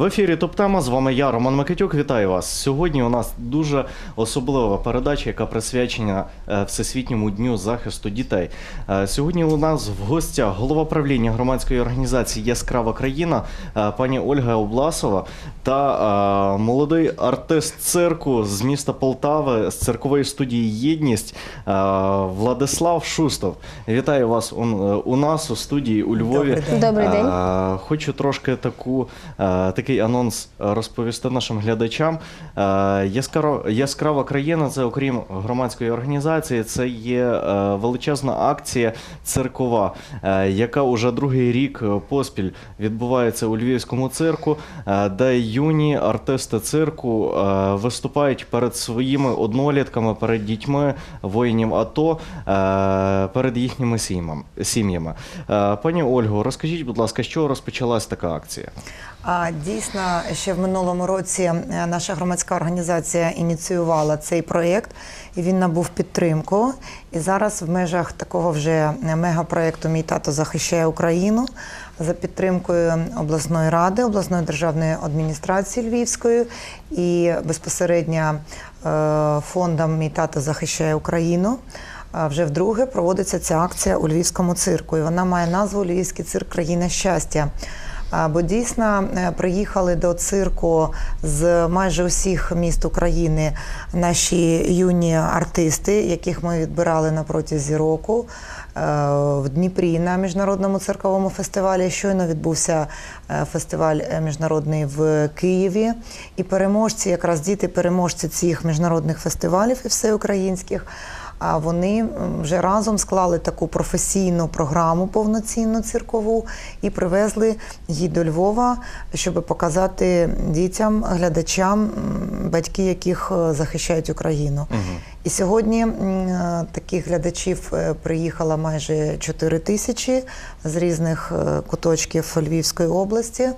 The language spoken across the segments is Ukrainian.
В ефірі Топтема з вами я, Роман Микитюк. Вітаю вас. Сьогодні у нас дуже особлива передача, яка присвячена е, Всесвітньому дню захисту дітей. Е, Сьогодні у нас в гостях голова правління громадської організації Яскрава країна е, пані Ольга Обласова та молодий артист цирку з міста Полтави з циркової студії Єдність Владислав Шустов. Вітаю вас у, нас у студії у Львові. Добрий день. Хочу трошки таку, е, такий анонс е, розповісти нашим глядачам. Е, Яскрава, країна це, окрім громадської організації, це є е, величезна акція циркова, яка уже другий рік поспіль відбувається у львівському цирку, де юні артисти цирку виступають перед своїми однолітками, перед дітьми воїнів АТО, перед їхніми сім'ями. Пані Ольго, розкажіть, будь ласка, що розпочалась така акція? Дійсно, ще в минулому році е, наша громадська організація ініціювала цей проєкт, і він набув підтримку. І зараз в межах такого вже мегапроєкту Мій тато захищає Україну за підтримкою обласної ради, обласної державної адміністрації Львівської і безпосередньо е, фондом Мій тато захищає Україну. Вже вдруге проводиться ця акція у Львівському цирку. І вона має назву Львівський цирк Країна щастя. Бо дійсно е, приїхали до цирку з майже усіх міст України наші юні артисти, яких ми відбирали на протязі року. Е, В Дніпрі на міжнародному цирковому фестивалі щойно відбувся е, фестиваль міжнародний в Києві. І переможці, якраз діти, переможці цих міжнародних фестивалів і всеукраїнських. А вони вже разом склали таку професійну програму повноцінну циркову і привезли її до Львова, щоб показати дітям, глядачам, батьки, яких е, захищають Україну. І сьогодні е, таких глядачів е, приїхало майже 4 тисячі з різних куточків Львівської області.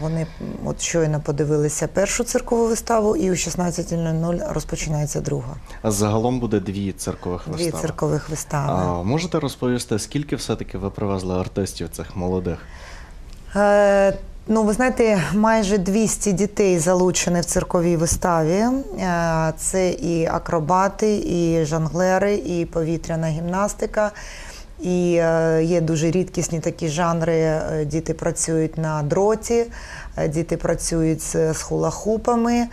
Вони от щойно подивилися першу циркову виставу, і о 16.00 розпочинається друга. А Загалом буде дві циркових Дві вистави. циркових вистави. А, можете розповісти, скільки все-таки ви привезли артистів цих молодих? Е, ну, ви знаєте, майже 200 дітей залучені в цирковій виставі. Е, це і акробати, і жонглери, і повітряна гімнастика. І е, є дуже рідкісні такі жанри. Е, Діти працюють на дроті, е, діти працюють з, з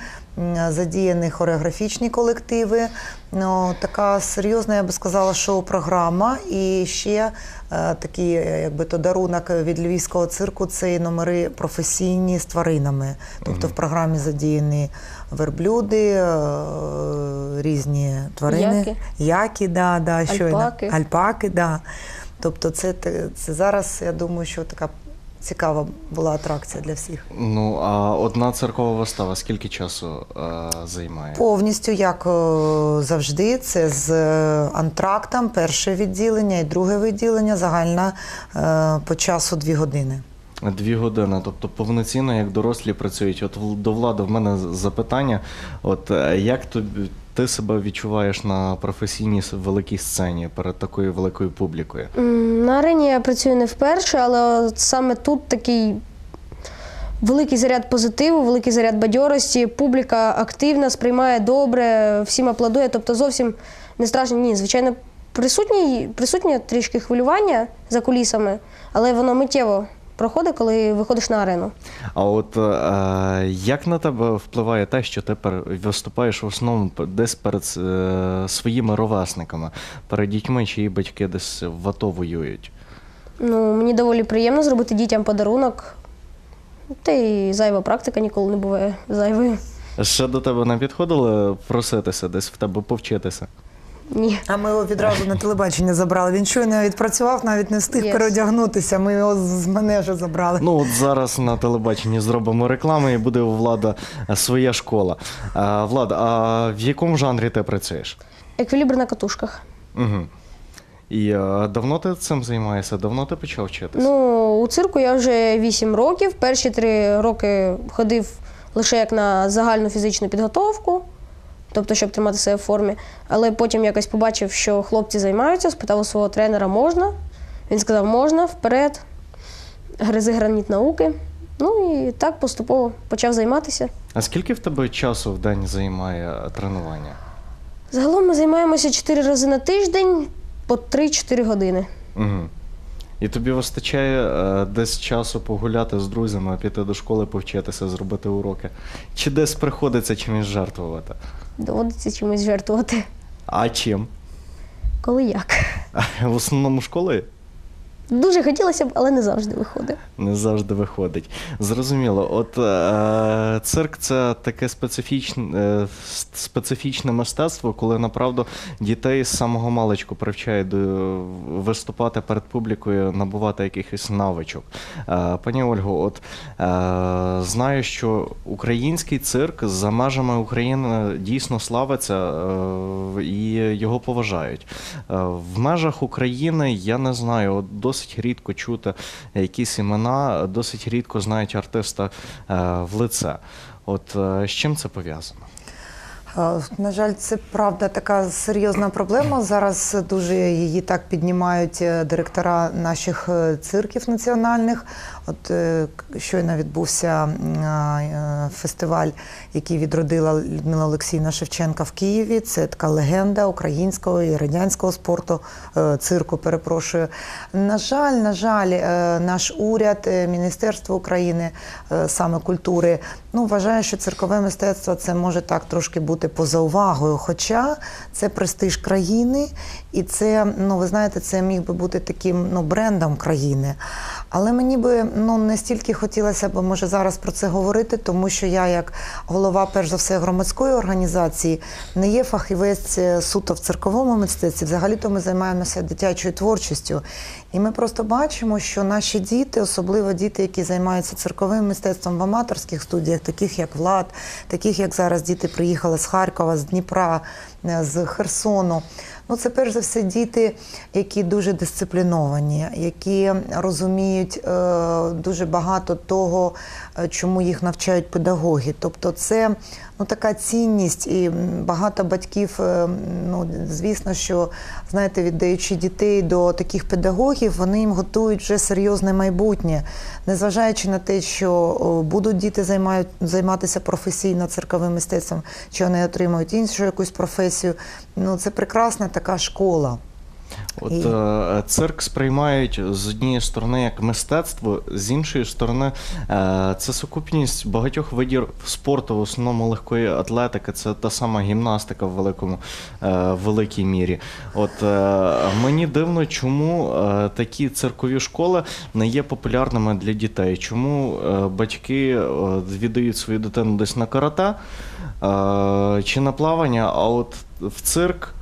задіяні хореографічні колективи. Ну, така серйозна, я би сказала, шоу-програма. І ще такий, якби то дарунок від львівського цирку це і номери професійні з тваринами. Тобто в програмі задіяні верблюди, е, різні тварини. Яки. Яки, да, да, щойно. Альпаки. Альпаки, да. Тобто, це, те- це зараз, я думаю, що така цікава була атракція для всіх. Ну, а одна циркова вистава скільки часу е, займає? Повністю, як е, завжди, це з антрактом, перше відділення і друге відділення, загальна е, по часу дві години. Дві години, тобто повноцінно, як дорослі працюють. От до влади в мене запитання: от е, як тобі ти себе відчуваєш на професійній великій сцені перед такою великою публікою? На арені я працюю не вперше, але саме тут такий великий заряд позитиву, великий заряд бадьорості. Публіка активна, сприймає добре, всім аплодує. Тобто зовсім не страшно. Ні, звичайно, присутні, присутнє трішки хвилювання за кулісами, але воно миттєво проходить, коли виходиш на арену. А от е, як на тебе впливає те, що тепер виступаєш в основному десь перед е, своїми ровесниками, перед дітьми, чиї батьки десь в АТО воюють? Ну, мені доволі приємно зробити дітям подарунок. Та й зайва практика ніколи не буває зайвою. Ще до тебе не підходили проситися десь в тебе повчитися? Ні. А ми його відразу на телебачення забрали. Він щойно відпрацював, навіть не встиг Yes. переодягнутися. Ми його з мене забрали. Ну от зараз на телебаченні зробимо рекламу і буде у влада е, своя школа. А, Влада, а в якому жанрі ти працюєш? Еквілібр на катушках. Угу. І е, давно ти цим займаєшся? Давно ти почав вчитися? Ну, у цирку я вже 8 років. Перші три роки ходив лише як на загальну фізичну підготовку, тобто, щоб тримати себе в формі. Але потім якось побачив, що хлопці займаються, спитав у свого тренера, можна. Він сказав, можна, вперед, гризи граніт науки. Ну і так поступово почав займатися. А скільки в тебе часу в день займає тренування? Загалом ми займаємося 4 рази на тиждень по 3-4 години. Угу. І тобі вистачає е, десь часу погуляти з друзями, піти до школи, повчитися, зробити уроки. Чи десь приходиться чимось жертвувати? Доводиться чимось жертвувати. А чим? Коли як. В основному школи Дуже хотілося б, але не завжди виходить. не завжди виходить. Зрозуміло, от е, цирк це таке специфічне, е, специфічне мистецтво, коли направду дітей з самого маличку привчають до виступати перед публікою, набувати якихось навичок. Е, пані Ольго, от е, знаю, що український цирк за межами України дійсно славиться е, і його поважають. Е, в межах України я не знаю, от досить рідко чути якісь імена, досить рідко знають артиста е, в лице. От е, з чим це пов'язано? Е, На жаль, це правда така серйозна проблема. Зараз дуже її так піднімають директора наших цирків національних. От е, щойно відбувся е, фестиваль, який відродила Людмила Олексійна Шевченка в Києві. Це така легенда українського і радянського спорту, е, цирку. Перепрошую. На жаль, на жаль, наш уряд, Міністерство України саме культури, ну вважає, що циркове мистецтво це може так трошки бути поза увагою. Хоча це престиж країни, і це, ну ви знаєте, це міг би бути таким ну, брендом країни. Але мені би ну не стільки хотілося б може зараз про це говорити, тому що я, як голова, перш за все, громадської організації, не є фахівець е, суто в церковому мистецтві. Взагалі-то ми займаємося дитячою творчістю. І ми просто бачимо, що наші діти, особливо діти, які займаються цирковим мистецтвом в аматорських студіях, таких як Влад, таких як зараз діти приїхали з Харкова, з Дніпра, е, з Херсону. Ну, це перш за все діти, які дуже дисципліновані, які розуміють е, дуже багато того, е, чому їх навчають педагоги. Тобто, це ну, така цінність, і багато батьків, е, ну, звісно, що знаєте, віддаючи дітей до таких педагогів, вони їм готують вже серйозне майбутнє, незважаючи на те, що будуть діти займають, займатися професійно цирковим мистецтвом, чи вони отримують іншу якусь професію. Ну, це прекрасна така школа. От е, цирк сприймають з однієї сторони як мистецтво, з іншої сторони, е, це сукупність багатьох видів спорту, в основному легкої атлетики, це та сама гімнастика в великому е, великій мірі. От е, мені дивно, чому е, такі циркові школи не є популярними для дітей. Чому е, батьки е, віддають свою дитину десь на карате е, чи на плавання, а от в цирк.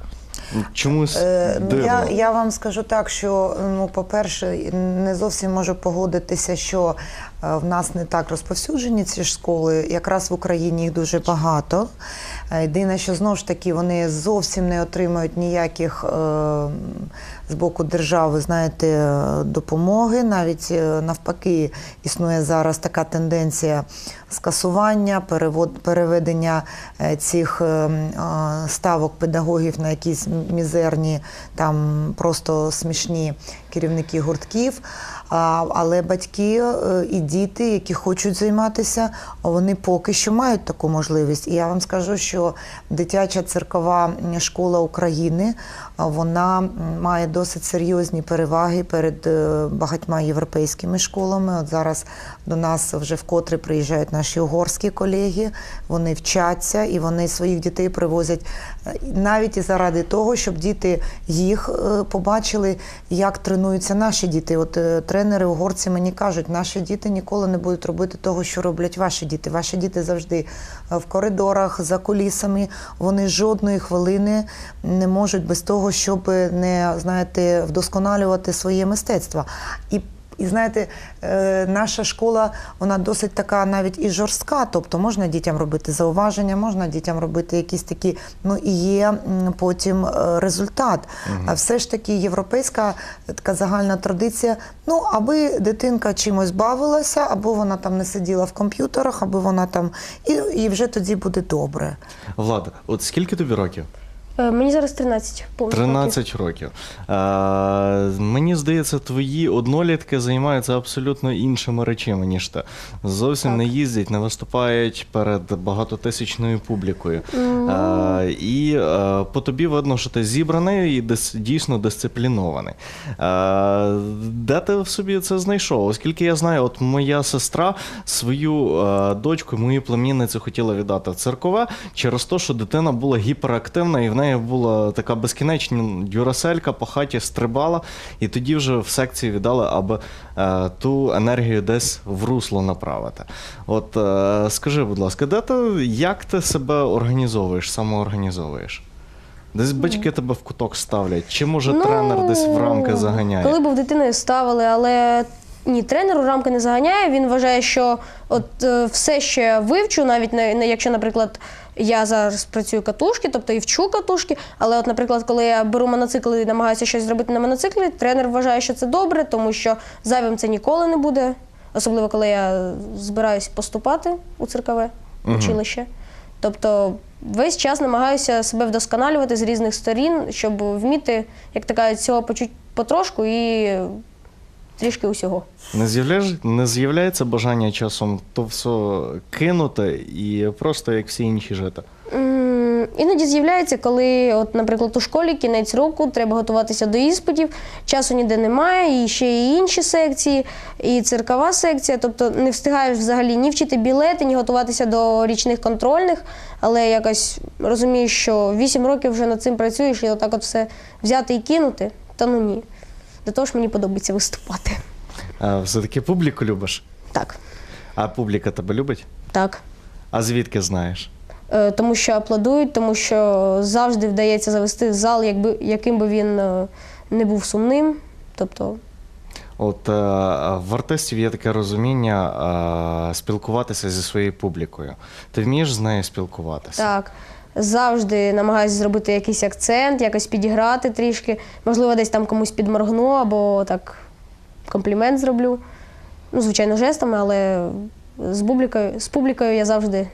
Чомусь Е, ну, дивно. я, я вам скажу так, що ну, по-перше, не зовсім можу погодитися, що в нас не так розповсюджені ці школи. Якраз в Україні їх дуже багато. Е, Єдине, що знову ж таки вони зовсім не отримують ніяких е, з боку держави, знаєте, е, допомоги. Навіть е, навпаки, існує зараз така тенденція скасування, переведення е, цих е, м, а, ставок педагогів на якісь мізерні, там просто смішні керівники гуртків. Але батьки е, і діти, які хочуть займатися, вони поки що мають таку можливість. І я вам скажу, що дитяча циркова школа України вона має досить серйозні переваги перед е, багатьма європейськими школами. От зараз до нас вже вкотре приїжджають наші угорські колеги. Вони вчаться і вони своїх дітей привозять е, навіть і заради того, щоб діти їх е, побачили, як тренуються наші діти. От тренери угорці мені кажуть, наші діти ніколи не будуть робити того, що роблять ваші діти. Ваші діти завжди в коридорах, за кулісами. Вони жодної хвилини не можуть без того, щоб не знаєте, вдосконалювати своє мистецтво. І і знаєте, е, наша школа вона досить така навіть і жорстка. Тобто можна дітям робити зауваження, можна дітям робити якісь такі, ну і є потім е, результат. А все ж таки європейська така загальна традиція. Ну, аби дитинка чимось бавилася, або вона там не сиділа в комп'ютерах, аби вона там і, і вже тоді буде добре. Влад, от скільки тобі років? Е, Мені зараз 13 повних років. 13 років. Е, мені здається, твої однолітки займаються абсолютно іншими речами, ніж ти. Зовсім Так. не їздять, не виступають перед багатотисячною публікою. Е, і е, по тобі видно, що ти зібраний і дис, дійсно дисциплінований. Е, де ти в собі це знайшов? Оскільки я знаю, от моя сестра свою е, дочку, мою племінницю хотіла віддати в церкове через те, що дитина була гіперактивна, і в неї була така безкінечна дюраселька по хаті стрибала, і тоді вже в секцію віддали, аби е, ту енергію десь в русло направити. От е, скажи, будь ласка, де ти, як ти себе організовуєш, самоорганізовуєш? Десь батьки тебе в куток ставлять, чи може тренер десь в рамки заганяє? Ну, Коли був дитиною, ставили, але ні, тренер у рамки не заганяє. Він вважає, що от е, все, я вивчу, навіть на, на- якщо, наприклад, я зараз працюю катушки, тобто і вчу катушки, але, от, наприклад, коли я беру моноцикл і намагаюся щось зробити на моноциклі, тренер вважає, що це добре, тому що зайвим це ніколи не буде. Особливо, коли я збираюсь поступати у циркове Мгм. училище. Тобто весь час намагаюся себе вдосконалювати з різних сторін, щоб вміти, як кажуть, цього почуть потрошку і трішки усього. Не, з'являєш, не з'являється бажання часом то все кинути і просто як всі інші жити. Іноді з'являється, коли, от, наприклад, у школі кінець року треба готуватися до іспитів, часу ніде немає, і ще і інші секції, і циркова секція. Тобто не встигаєш взагалі ні вчити білети, ні готуватися до річних контрольних, але якось розумієш, що 8 років вже над цим працюєш, і отак от все взяти і кинути, та ну ні. До того ж мені подобається виступати. А, все-таки публіку любиш, Так, а публіка тебе любить? так. А звідки знаєш? Е, тому що аплодують, тому що завжди вдається завести зал, якби, яким би він е, не був сумним. Тобто, От е, в артистів є таке розуміння е, спілкуватися зі своєю публікою. Ти вмієш з нею спілкуватися? так, завжди намагаюся зробити якийсь акцент, якось підіграти трішки. Можливо, десь там комусь підморгну або так комплімент зроблю. Ну, звичайно, жестами, але з публікою, з публікою я завжди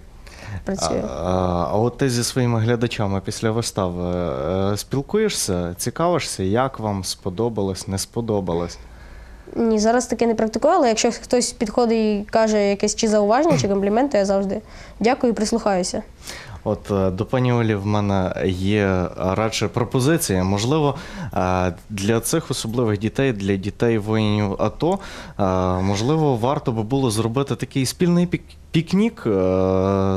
працюю. а, а от ти зі своїми глядачами після вистави е, спілкуєшся, цікавишся, як вам сподобалось, не сподобалось? Ні, зараз таке не практикую, але якщо хтось підходить і каже якесь чи зауваження, чи комплімент, то я завжди дякую і прислухаюся. От е, до пані Олі в мене є радше пропозиція. Можливо, е, для цих особливих дітей, для дітей воїнів АТО, е, можливо, варто би було зробити такий спільний пік. Пікнік е,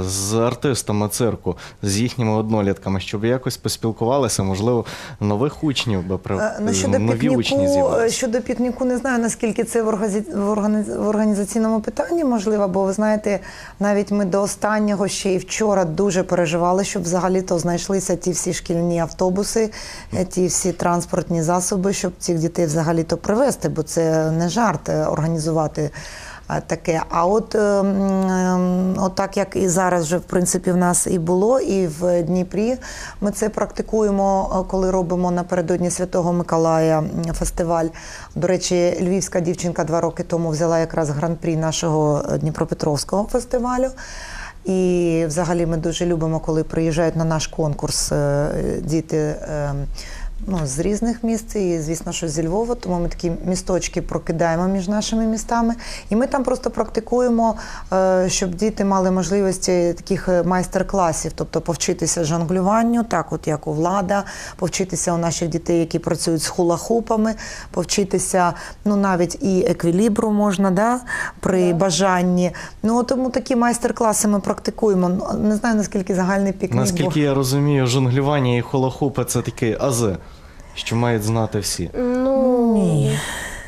з артистами цирку, з їхніми однолітками, щоб якось поспілкувалися, можливо, нових учнів би при Е, Ну, щодо нові пікніку, е, з'явилися. щодо пікніку, не знаю наскільки це в, органі- в, органі- організаційному питанні можливо, бо ви знаєте, навіть ми до останнього ще і вчора дуже переживали, щоб взагалі-то знайшлися ті всі шкільні автобуси, е, ті всі транспортні засоби, щоб цих дітей взагалі-то привезти, бо це не жарт організувати. А, Таке, а от, ем, ем, от так як і зараз вже в принципі в нас і було, і в Дніпрі ми це практикуємо, е, коли робимо напередодні Святого Миколая фестиваль. До речі, львівська дівчинка два роки тому взяла якраз гран-прі нашого е, Дніпропетровського фестивалю. І взагалі ми дуже любимо, коли приїжджають на наш конкурс е, діти. Ну, з різних міст, і звісно, що зі Львова, тому ми такі місточки прокидаємо між нашими містами. І ми там просто практикуємо, е, щоб діти мали можливості таких е, майстер-класів, тобто повчитися жонглюванню, так от як у влада, повчитися у наших дітей, які працюють з хула-хупами, повчитися ну навіть і еквілібру можна, да, при бажанні. Ну тому такі майстер-класи ми практикуємо. Ну, Не знаю наскільки загальний пікнік. Наскільки я розумію, жонглювання і холохупи це такі ази, що мають знати всі. Ну Ні.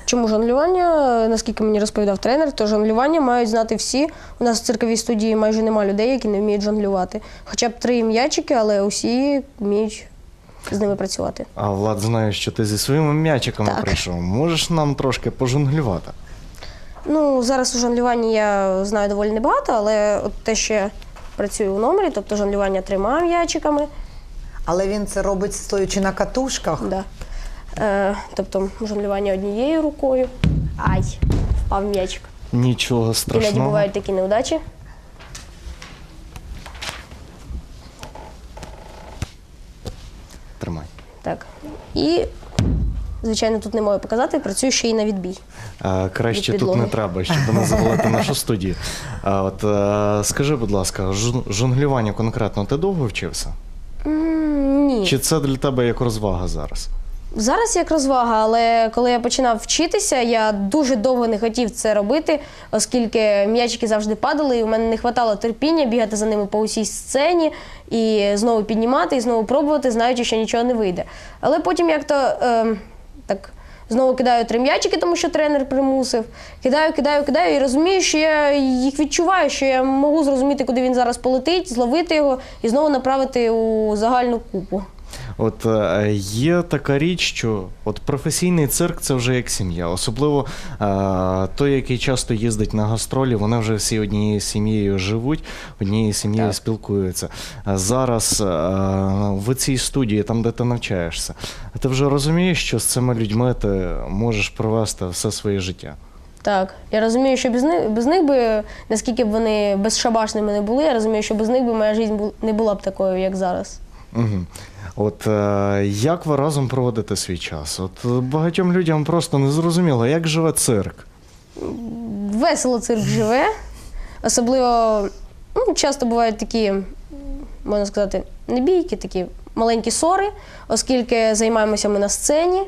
чому жонглювання? Наскільки мені розповідав тренер, то жонглювання мають знати всі. У нас в цирковій студії майже нема людей, які не вміють жонглювати. Хоча б три м'ячики, але усі вміють з ними працювати. А Влад знає, що ти зі своїми м'ячиками Так. прийшов. Можеш нам трошки пожонглювати? Ну, зараз у жонглюванні я знаю доволі небагато, але от те, що я працюю у номері, тобто жонглювання трьома м'ячиками. Але він це робить стоячи на катушках. Да. Е, тобто жонглювання однією рукою. Ай, впав м'ячик. Нічого Іноді страшного. бувають такі неудачі. І, звичайно, тут не можу показати, працюю ще й на відбій. Е, Краще Від тут не треба, щоб не завалити нашу студію. А от е, скажи, будь ласка, жон- жонглюванню конкретно ти довго вчився? Ні. Чи це для тебе як розвага зараз? Зараз як розвага, але коли я починав вчитися, я дуже довго не хотів це робити, оскільки м'ячики завжди падали, і в мене не вистачало терпіння бігати за ними по усій сцені і знову піднімати, і знову пробувати, знаючи, що нічого не вийде. Але потім як-то е, так. Знову кидаю три м'ячики, тому що тренер примусив. Кидаю, кидаю, кидаю і розумію, що я їх відчуваю, що я можу зрозуміти, куди він зараз полетить, зловити його і знову направити у загальну купу. От е, є така річ, що от професійний цирк це вже як сім'я. Особливо е, той, який часто їздить на гастролі, вони вже всі однією сім'єю живуть, однією сім'єю спілкуються. Зараз е, в цій студії, там, де ти навчаєшся, ти вже розумієш, що з цими людьми ти можеш провести все своє життя. Так, я розумію, що без них, без них би, наскільки б вони безшабашними не були, я розумію, що без них би моя життя не була б такою, як зараз. Угу. От е, як ви разом проводите свій час? От е, багатьом людям просто не зрозуміло, як живе цирк. Весело цирк живе. Особливо ну, часто бувають такі, можна сказати, не бійки, такі маленькі сори, оскільки займаємося ми на сцені.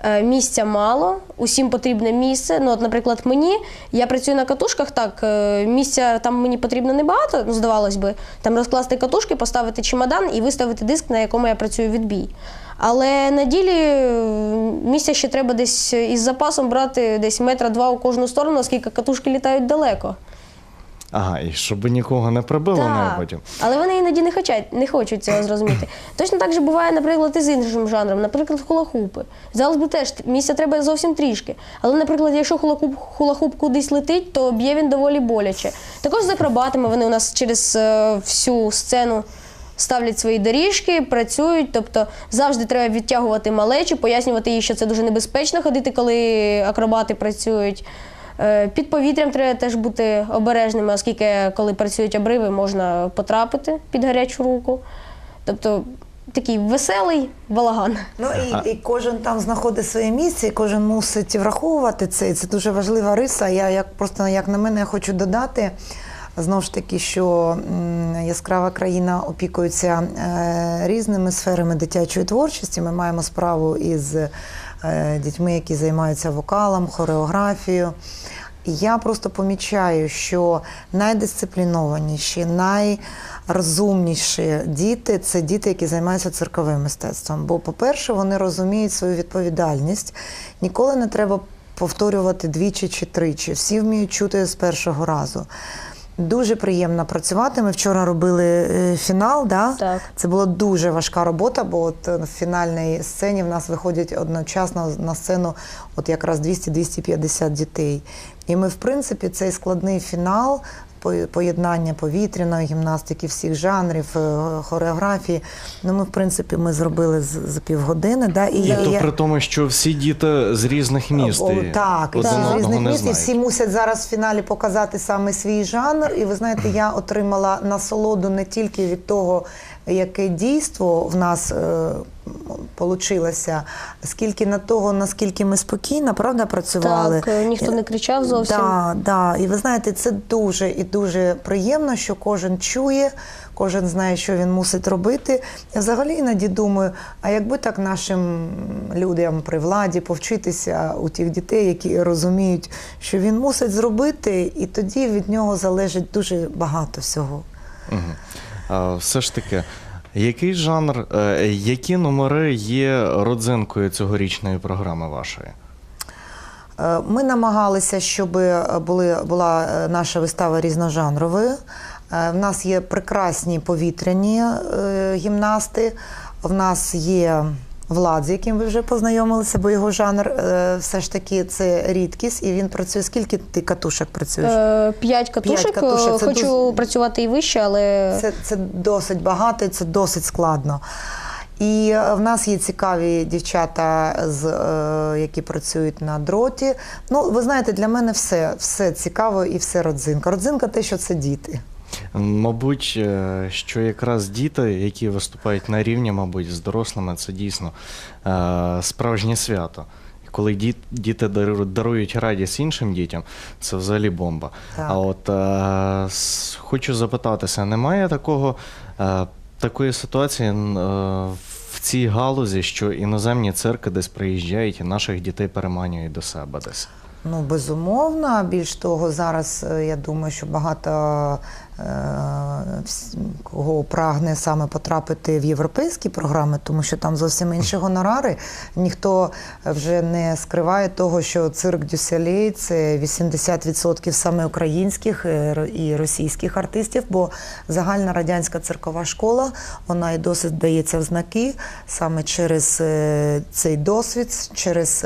Е, Місця мало, усім потрібне місце. Ну, от, наприклад, мені я працюю на катушках, так е, місця там мені потрібно небагато, ну, здавалось би, там розкласти катушки, поставити чемодан і виставити диск, на якому я працюю відбій. Але на ділі е, місця ще треба десь із запасом брати десь метра два у кожну сторону, оскільки катушки літають далеко. Ага, і щоб нікого не прибило на потім. Але вони іноді не хочуть, не хочуть цього зрозуміти. Точно так же буває, наприклад, і з іншим жанром, наприклад, хулахупи. Зараз би теж місця треба зовсім трішки. Але, наприклад, якщо хулахуп, хулахуп кудись летить, то б'є він доволі боляче. Також з акробатами вони у нас через е, всю сцену. Ставлять свої доріжки, працюють, тобто завжди треба відтягувати малечу, пояснювати їй, що це дуже небезпечно ходити, коли акробати працюють. Е, Під повітрям треба теж бути обережними, оскільки коли працюють обриви, можна потрапити під гарячу руку. Тобто такий веселий балаган. Ну і, і кожен там знаходить своє місце, і кожен мусить враховувати це. І це дуже важлива риса. Я як просто як на мене я хочу додати. Знову ж таки, що яскрава країна опікується е, різними сферами дитячої творчості. Ми маємо справу із е, дітьми, які займаються вокалом, хореографією. Я просто помічаю, що найдисциплінованіші, найрозумніші діти це діти, які займаються цирковим мистецтвом. Бо, по-перше, вони розуміють свою відповідальність. Ніколи не треба повторювати двічі чи тричі. Всі вміють чути з першого разу. Дуже приємно працювати. Ми вчора робили е, фінал. Да? Так. Це була дуже важка робота, бо от е, в фінальній сцені в нас виходять одночасно на сцену от якраз 200-250 дітей. І ми, в принципі, цей складний фінал. По- Поєднання повітряної гімнастики, всіх жанрів, е, хореографії. Ну, ми, в принципі, ми зробили за півгодини. Да? І, І я- то я- при тому, що всі діти з різних міст. о, і так, один з різних міст, і всі мусять зараз в фіналі показати саме свій жанр. І ви знаєте, я отримала насолоду не тільки від того, яке дійство в нас е, получилося, скільки на того, наскільки ми спокійно, правда, працювали. Так, е, ніхто не кричав зовсім. Да, да. І ви знаєте, це дуже і дуже приємно, що кожен чує, кожен знає, що він мусить робити. Я взагалі іноді думаю, а якби так нашим людям при владі повчитися у тих дітей, які розуміють, що він мусить зробити, і тоді від нього залежить дуже багато всього. Мгм. Все ж таки, який жанр, е, які номери є родзинкою цьогорічної програми вашої? Е, Ми намагалися, щоб були, була е, наша вистава різножанровою. Е, В нас є прекрасні повітряні е, гімнасти. В нас є Влад, з яким ви вже познайомилися, бо його жанр е, все ж таки це рідкість, і він працює. Скільки ти катушок працюєш? Е, П'ять катушок. катушок, Е, це Хочу дуже- працювати і вище, але Це, це досить багато і це досить складно. І е, в нас є цікаві дівчата, з, які працюють на дроті. Ну, ви знаєте, для мене все, все цікаво і все родзинка. Родзинка те, що це діти. Мабуть, е, що якраз діти, які виступають на рівні, мабуть, з дорослими, це дійсно е, справжнє свято. Коли діт- діти дарують радість іншим дітям, це взагалі бомба. Так. А от е, с- хочу запитатися, немає такого, е, такої ситуації е, в цій галузі, що іноземні цирки десь приїжджають і наших дітей переманюють до себе десь? Ну, безумовно. Більш того, зараз я думаю, що багато кого прагне саме потрапити в європейські програми, тому що там зовсім інші гонорари. Ніхто вже не скриває того, що цирк Дюселей це 80% саме українських е, і російських артистів, бо загальна радянська циркова школа вона і досить дається в знаки саме через е, цей досвід, через.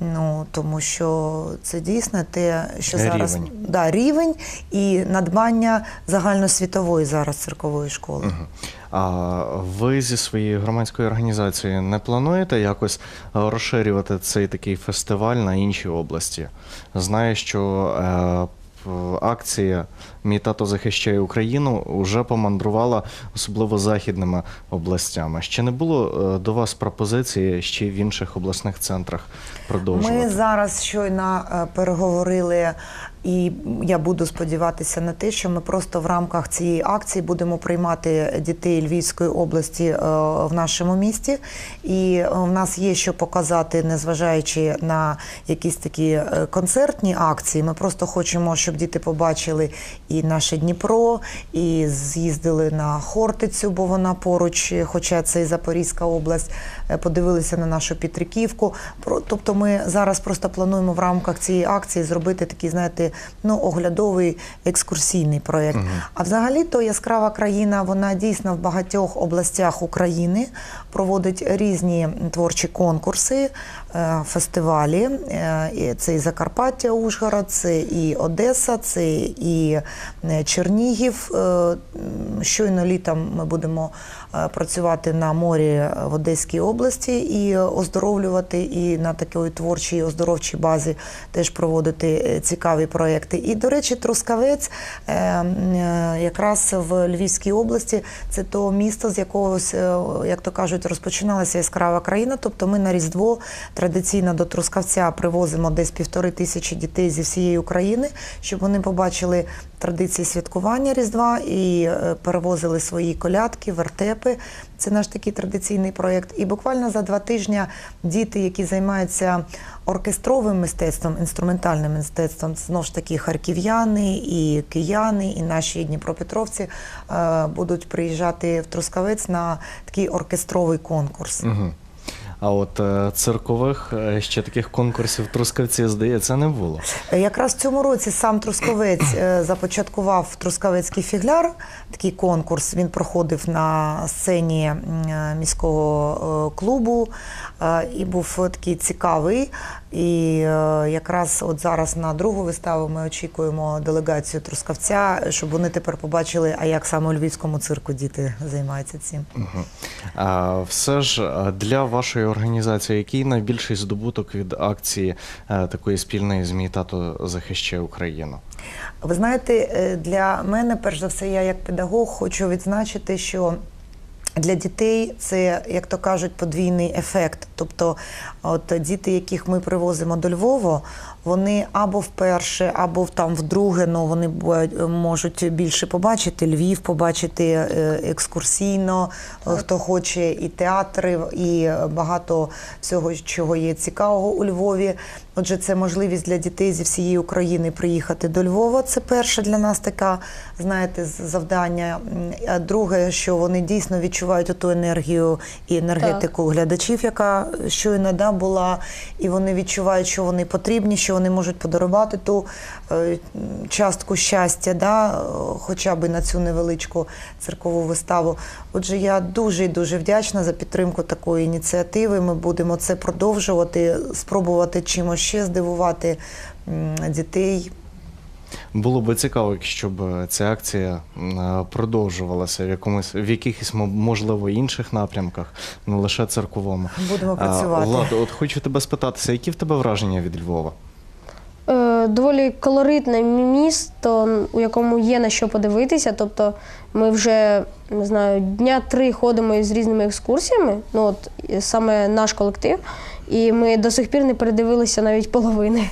Ну, тому що це дійсно те, що зараз Рівень. Да, рівень і надбання загальносвітової зараз циркової школи. Мгм. А ви зі своєю громадською організацією не плануєте якось розширювати цей такий фестиваль на інші області? Знаю, що е, акція Мій тато захищає Україну вже помандрувала особливо західними областями. Ще не було е, до вас пропозиції ще в інших обласних центрах продовжувати? Ми зараз щойно е, переговорили, і я буду сподіватися на те, що ми просто в рамках цієї акції будемо приймати дітей Львівської області е, в нашому місті. І е, в нас є що показати, незважаючи на якісь такі е, концертні акції. Ми просто хочемо, щоб діти побачили і наше Дніпро, і з'їздили на Хортицю, бо вона поруч, хоча це і Запорізька область, подивилися на нашу Петриківку. Тобто ми зараз просто плануємо в рамках цієї акції зробити такий, знаєте, ну, оглядовий екскурсійний проєкт. А взагалі то яскрава країна, вона дійсно в багатьох областях України проводить різні творчі конкурси, фестивалі. Е, Це і Закарпаття, Ужгород, це і Одеса, це і е, Чернігів. Е, Щойно літом ми будемо е, працювати на морі в Одеській області і оздоровлювати, і на такій творчій оздоровчій базі теж проводити е, цікаві проекти. І, до речі, Трускавець е, е, якраз в Львівській області це то місто, з якогось, е, як то кажуть, розпочиналася яскрава країна. Тобто ми на Різдво традиційно до Трускавця привозимо десь півтори тисячі дітей зі всієї України, щоб вони побачили традиції святкування Різдва і е, перевозили свої колядки, вертепи. Це наш такий традиційний проєкт. І буквально за два тижні діти, які займаються оркестровим мистецтвом, інструментальним мистецтвом, знову ж таки харків'яни і кияни, і наші дніпропетровці е, будуть приїжджати в Трускавець на такий оркестровий конкурс. Угу. А от е, циркових е, ще таких конкурсів Трускавці, здається, не було. Е, Якраз в цьому році сам Трускавець започаткував Трускавецький фігляр, такий конкурс. Він проходив на сцені міського клубу і був такий цікавий. І е, якраз от зараз на другу виставу ми очікуємо делегацію Трускавця, щоб вони тепер побачили, а як саме у львівському цирку діти займаються цим. Угу. А, все ж е, для вашої організації, який найбільший здобуток від акції е, такої спільної ЗМІ тато захищає Україну? Ви знаєте, е, для мене, перш за все, я як педагог хочу відзначити, що для дітей це, як то кажуть, подвійний ефект. Тобто, от діти, яких ми привозимо до Львова, вони або вперше, або там вдруге, ну вони бувають, можуть більше побачити Львів, побачити е, екскурсійно, е, хто хоче і театри, і багато всього, чого є цікавого у Львові. Отже, це можливість для дітей зі всієї України приїхати до Львова. Це перше для нас така, знаєте, завдання. А друге, що вони дійсно відчувають ту енергію і енергетику глядачів, яка щойно да, була, і вони відчувають, що вони потрібні, що вони можуть подарувати ту е, частку щастя, да, хоча б на цю невеличку церкову виставу. Отже, я дуже і дуже вдячна за підтримку такої ініціативи. Ми будемо це продовжувати, спробувати чимось ще здивувати дітей. Було би цікаво, якщо б ця акція е, продовжувалася в якомусь в якихось мо- можливо інших напрямках, не лише цирковому. Будемо працювати. Влад, от хочу тебе спитатися, які в тебе враження від Львова? Е, доволі колоритне місто, у якому є на що подивитися. Тобто ми вже не знаю, дня три ходимо з різними екскурсіями. Ну от саме наш колектив, і ми до сих пір не передивилися навіть половини.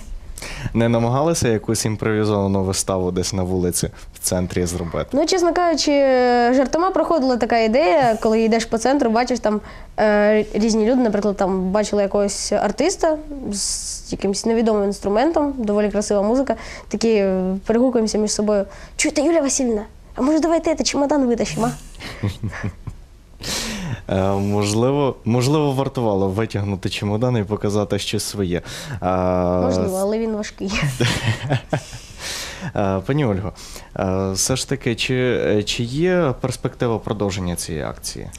Не намагалися якусь імпровізовану виставу десь на вулиці в центрі зробити? Ну, чесно кажучи, жартома проходила така ідея, коли йдеш по центру, бачиш там е, різні люди, наприклад, там бачили якогось артиста з якимось невідомим інструментом, доволі красива музика. Такі е, перегукуємося між собою. Чуєте, Юлія Васильівна, а може давайте це чемодан витащимо? а?» Е, можливо, можливо, вартувало витягнути чемодан і показати щось своє. Можливо, але він важкий. Е, Пані Ольго, е, все ж таки, чи, чи є перспектива продовження цієї акції?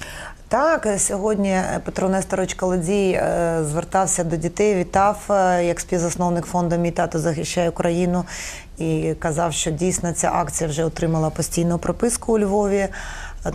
Так, сьогодні Петро Несторович Колодій звертався до дітей, вітав як співзасновник фонду Мій тато захищає Україну і казав, що дійсно ця акція вже отримала постійну прописку у Львові.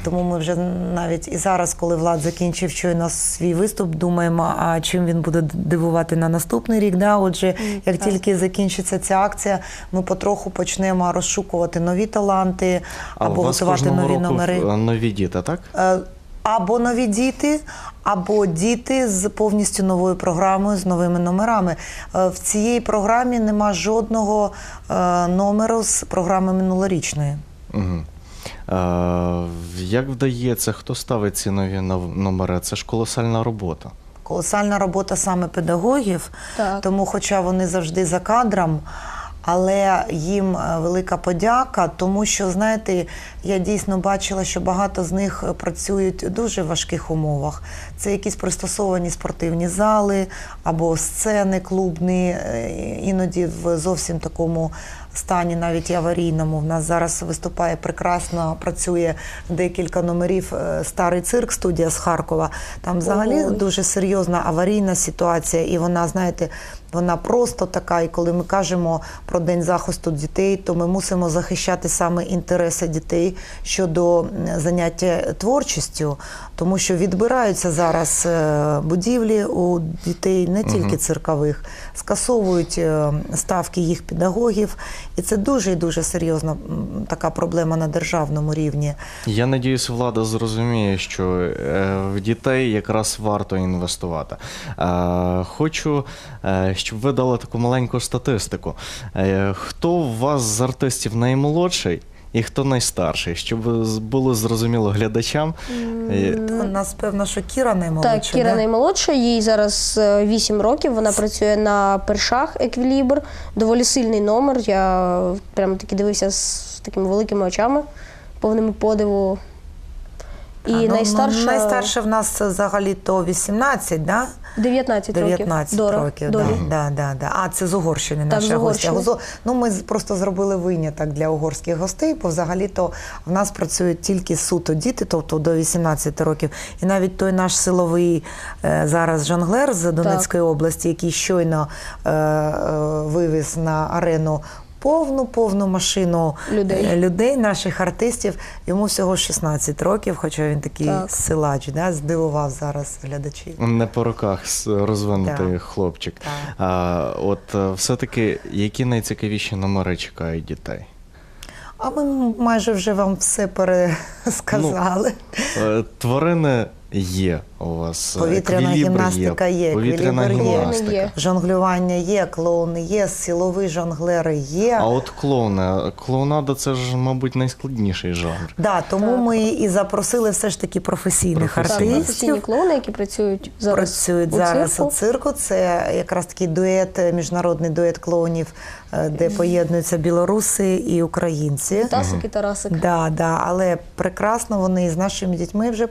Тому ми вже навіть і зараз, коли Влад закінчив щойно свій виступ, думаємо, а чим він буде дивувати на наступний рік. Да? Отже, як так. тільки закінчиться ця акція, ми потроху почнемо розшукувати нові таланти А або у вас готувати нові року номери. е, нові діти, так? Е, Або нові діти, або діти з повністю новою програмою, з новими номерами. Е, В цій програмі нема жодного номеру з програми минулорічної. Угу. Е, як вдається, хто ставить ці нові нов- номери? Це ж колосальна робота. Колосальна робота саме педагогів, Так. тому, хоча вони завжди за кадром, але їм е, велика подяка, тому що, знаєте, я дійсно бачила, що багато з них працюють у дуже важких умовах. Це якісь пристосовані спортивні зали або сцени клубні, е, іноді в зовсім такому стані, навіть і аварійному. В нас зараз виступає прекрасно, працює декілька номерів е, старий цирк, студія з Харкова. Там взагалі Ой. дуже серйозна аварійна ситуація, і вона, знаєте, вона просто така. І коли ми кажемо про день захисту дітей, то ми мусимо захищати саме інтереси дітей щодо заняття творчістю, тому що відбираються зараз е, будівлі у дітей не тільки циркових, скасовують е, ставки їх педагогів, і це дуже і дуже серйозна така проблема на державному рівні. Я надіюсь, влада зрозуміє, що е, в дітей якраз варто інвестувати. Хочу, щоб ви дали таку маленьку статистику. Е, Хто у вас з артистів наймолодший і хто найстарший, щоб було зрозуміло глядачам. Е, У нас певно, що Кіра наймолодша. Так, Кіра да? наймолодша, їй зараз е, 8 років. Вона працює на першах еквілібр. Доволі сильний номер. Я прямо таки дивився з такими великими очами, повними подиву. І А, ну, найстарша, ну, найстарша в нас взагалі то 18, да? 19 років. 19 Дора, років. Долі. Да, да, да, да. А, це з Угорщини Так, наша гостя. Ну, ми просто зробили виняток для угорських гостей, бо взагалі-то в нас працюють тільки суто діти, тобто до 18 років. І навіть той наш силовий е, зараз жонглер з Донецької області, який щойно е, е, вивіз на арену. Повну повну машину Людей. е, людей, наших артистів. Йому всього 16 років, хоча він такий Так. силач, да, здивував зараз глядачів. Не по руках розвинутий Так. хлопчик. Так. А, от е, все-таки, які найцікавіші номери чекають дітей? А ми майже вже вам все пересказали. Е, Тварини є у вас. е, Повітряна гімнастика є, Повітряна є. гімнастика. Є. Жонглювання є, клоуни є, силові жонглери є. А от клоуни. Клоунада це ж, мабуть, найскладніший жанр. Да, тому Так. ми і запросили все ж таки професійних професійні артистів. клоуни, які працюють зараз Працюють у зараз цирку. у цирку. Це якраз такий дует, е, міжнародний дует клоунів, е, де поєднуються білоруси і українці. Тасик і Тарасик. Да, да, але прекрасно вони з нашими дітьми вже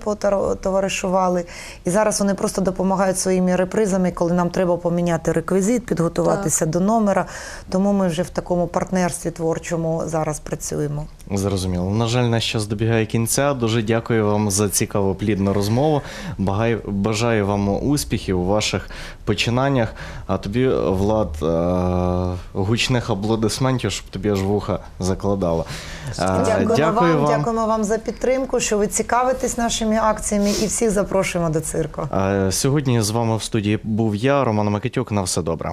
потоваришували. І зараз вони просто допомагають своїми репризами, коли нам треба поміняти реквізит, підготуватися до номера. Тому ми вже в такому партнерстві творчому зараз працюємо. Зрозуміло. На жаль, наш час добігає кінця. Дуже дякую вам за цікаву плідну розмову. Багаю- Бажаю вам успіхів у ваших починаннях. А тобі, Влад, е, гучних аплодисментів, щоб тобі аж вуха закладало. Е, Дякуємо вам, дякуємо вам за підтримку, що ви цікавитесь нашими акціями і всіх запрошуємо до цирку. Е, Сьогодні з вами в студії був я, Роман Микитюк. На все добре.